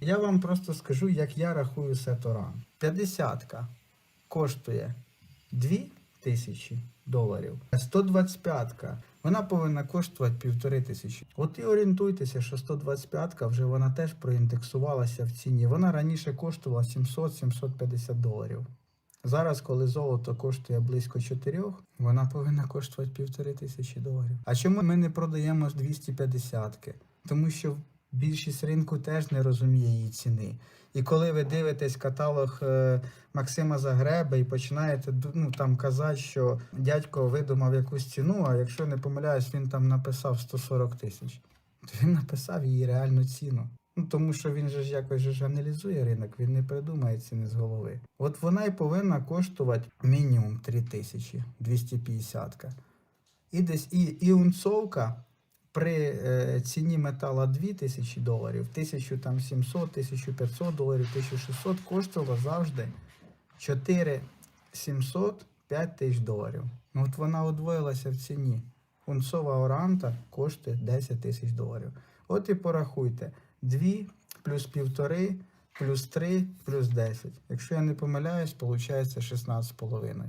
Я вам просто скажу, як я рахую сеторан. 50 коштує 2 тисячі доларів. 125 вона повинна коштувати півтори тисячі. От і орієнтуйтеся, що 125 вже вона теж проіндексувалася в ціні. Вона раніше коштувала 700-750 доларів. Зараз, коли золото коштує близько 4, вона повинна коштувати півтори тисячі доларів. А чому ми не продаємо 250-ки? Тому що більшість ринку теж не розуміє її ціни. І коли ви дивитесь каталог е, Максима Загреба і починаєте ну, там казати, що дядько видумав якусь ціну, а якщо не помиляюсь, він там написав 140 тисяч, то він написав її реальну ціну. Ну, тому що він же ж якось же ж аналізує ринок, він не придумає ціни з голови. От вона і повинна коштувати мінімум 3 тисячі, 250. І десь і, і унцовка при е, ціні метала 2000 доларів, 1700, 1500 доларів, 1600 коштувала завжди 4700 5 тисяч доларів. Ну от вона удвоїлася в ціні. Унцова оранта коштує 10 тисяч доларів. От і порахуйте. 2 плюс півтори, плюс 3, плюс 10. Якщо я не помиляюсь, виходить 16,5.